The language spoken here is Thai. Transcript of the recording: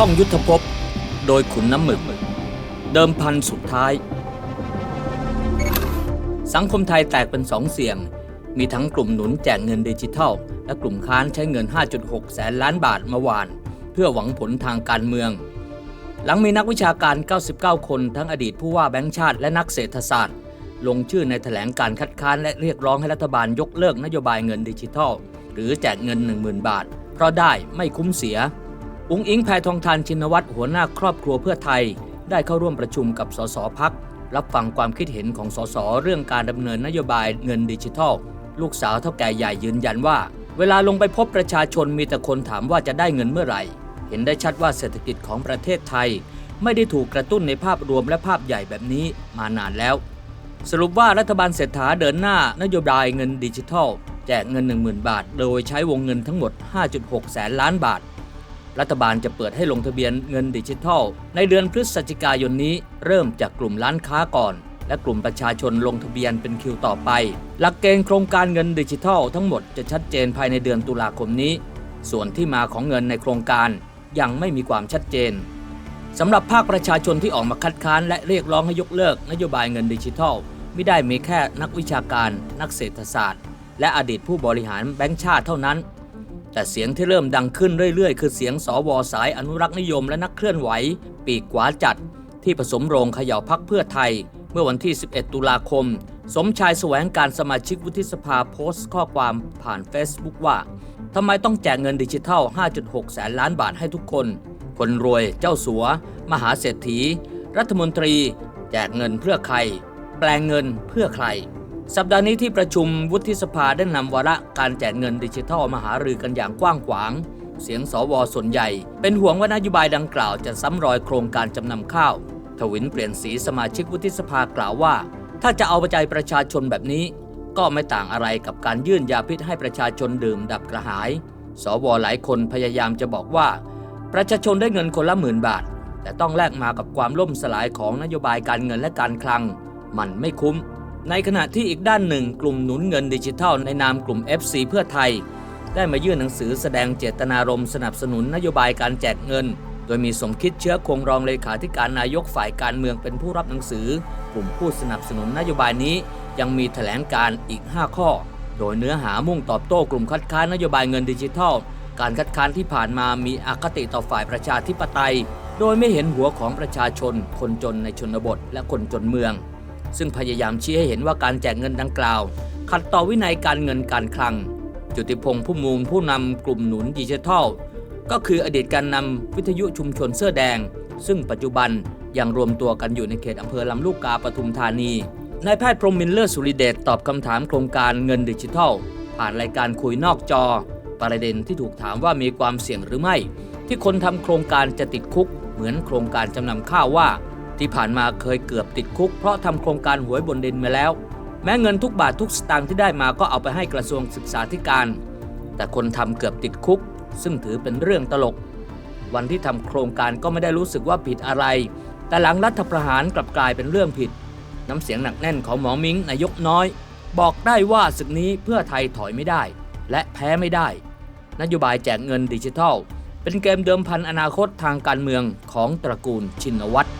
ท่องยุทธภพโดยขุนน้ำหมึก เดิมพันสุดท้าย สังคมไทยแตกเป็นสองเสียง มีทั้งกลุ่มหนุนแจกเงินดิจิทัล และกลุ่มค้านใช้เงิน 5.6 แสนล้านบาทมาหวาน เพื่อหวังผลทางการเมือง หลังมีนักวิชาการ 99 คนทั้งอดีตผู้ว่าแบงค์ชาติและนักเศรษฐศาสตร์ ลงชื่อในแถลงการคัดค้านและเรียกร้องให้รัฐบาลยกเลิกนโยบายเงินดิจิทัล หรือแจกเงิน 10,000 บาท เพราะได้ไม่คุ้มเสีย อุงอิงแพทองทานชินวัตรหัวหน้าครอบครัวเพื่อไทย ได้เข้าร่วมประชุมกับสสพัก รับฟังความคิดเห็นของสสเรื่องการดำเนินนโยบายเงินดิจิทัล ลูกสาวเท่าแก่ใหญ่ยืนยันว่า เวลาลงไปพบประชาชนมีแต่คนถามว่าจะได้เงินเมื่อไหร่ เห็นได้ชัดว่าเศรษฐกิจของประเทศไทย ไม่ได้ถูกกระตุ้นในภาพรวมและภาพใหญ่แบบนี้มานานแล้ว สรุปว่ารัฐบาลเศรษฐาเดินหน้านโยบายเงินดิจิทัล แจกเงิน 10,000 บาท โดยใช้วงเงินทั้งหมด 5.6 แสนล้านบาท รัฐบาลจะเปิดให้ลงทะเบียนเงินดิจิทัล ในเดือนพฤศจิกายนนี้ เริ่มจากกลุ่มร้านค้าก่อน และกลุ่มประชาชนลงทะเบียนเป็นคิวต่อไป หลักเกณฑ์โครงการเงินดิจิทัลทั้งหมดจะชัดเจนภายในเดือนตุลาคมนี้ ส่วนที่มาของเงินในโครงการยังไม่มีความชัดเจนสำหรับภาคประชาชนที่ออกมาคัดค้านและเรียกร้องให้ยกเลิกนโยบายเงินดิจิทัลไม่ได้มีแค่นักวิชาการ นักเศรษฐศาสตร์ และอดีตผู้บริหารแบงก์ชาติเท่านั้น แต่เสียงที่เริ่มดังขึ้นเรื่อยๆ คือเสียงสวสายอนุรักษ์นิยมและนักเคลื่อนไหว ปีกขวาจัด ที่ผสมโรงเขย่าพักเพื่อไทย เมื่อวันที่ 11 ตุลาคม สมชายแสวงการสมาชิกวุฒิสภาโพสต์ข้อความผ่าน Facebook ว่าทำไมต้องแจกเงินดิจิทัล 5.6 แสนล้านบาทให้ทุกคน คนรวยเจ้าสัว มหาเศรษฐี รัฐมนตรี แจกเงินเพื่อใคร แปลงเงินเพื่อใคร สัปดาห์นี้ที่ประชุมวุฒิสภาได้นำวาระการแจกเงินดิจิทัลมาหารือกันอย่างกว้างขวาง เสียงสวส่วนใหญ่ เป็นห่วงว่านโยบายดังกล่าวจะซ้ำรอยโครงการจำนำข้าว ทวินเปลี่ยนสีสมาชิกวุฒิสภากล่าวว่า ถ้าจะเอาใจประชาชนแบบนี้ ก็ไม่ต่างอะไรกับการยื่นยาพิษให้ประชาชนดื่มดับกระหาย สวหลายคนพยายามจะบอกว่า ประชาชนได้เงินคนละหมื่นบาท แต่ต้องแลกมากับความล่มสลายของนโยบายการเงินและการคลัง มันไม่คุ้ม ในขณะที่อีกด้านหนึ่งกลุ่มหนุนเงินดิจิทัลในนามกลุ่ม FC เพื่อไทย ได้มายื่นหนังสือแสดงเจตนารมณ์สนับสนุนนโยบายการแจกเงิน โดยมีสมคิดเชื้อคงรองเลขาธิการนายกฝ่ายการเมืองเป็นผู้รับหนังสือ กลุ่มผู้สนับสนุนนโยบายนี้ ยังมีแถลงการอีก 5 ข้อ โดยเนื้อหามุ่งตอบโต้กลุ่มคัดค้านนโยบายเงินดิจิทัล การคัดค้านที่ผ่านมามีอคติต่อฝ่ายประชาธิปไตย โดยไม่เห็นหัวของประชาชน คนจนในชนบท และคนจนเมือง ซึ่งพยายามชี้ให้เห็นว่าการแจกเงินดังกล่าว ขัดต่อวินัยการเงินการคลัง จุติพงษ์ผู้มูลผู้นำกลุ่มหนุนดิจิทัล ก็คืออดีตการนำวิทยุชุมชนเสื้อแดง ซึ่งปัจจุบันยังรวมตัวกันอยู่ในเขตอำเภอลำลูกกาปทุมธานีนายแพทย์พรหมมินเลอร์สุริเดชตอบคำถามโครงการเงินดิจิทัล ผ่านรายการคุยนอกจอ ประเด็นที่ถูกถามว่ามีความเสี่ยงหรือไม่ ที่คนทำโครงการจะติดคุกเหมือนโครงการจำนำข้าวว่า ที่ผ่านมาเคยเกือบติดคุก เพราะทำโครงการหวยบนดินมาแล้ว แม้เงินทุกบาททุกสตางค์ที่ได้มาก็เอาไปให้กระทรวงศึกษาธิการ แต่คนทำเกือบติดคุก ซึ่งถือเป็นเรื่องตลก วันที่ทำโครงการก็ไม่ได้รู้สึกว่าผิดอะไร แต่หลังรัฐประหารกลับกลายเป็นเรื่องผิด น้ำเสียงหนักแน่นของหมอมิงนายกน้อย บอกได้ว่าศึกนี้เพื่อไทยถอยไม่ได้ และแพ้ไม่ได้ นโยบายแจกเงินดิจิทัล เป็นเกมเดิมพันอนาคตทางการเมืองของตระกูลชินวัตร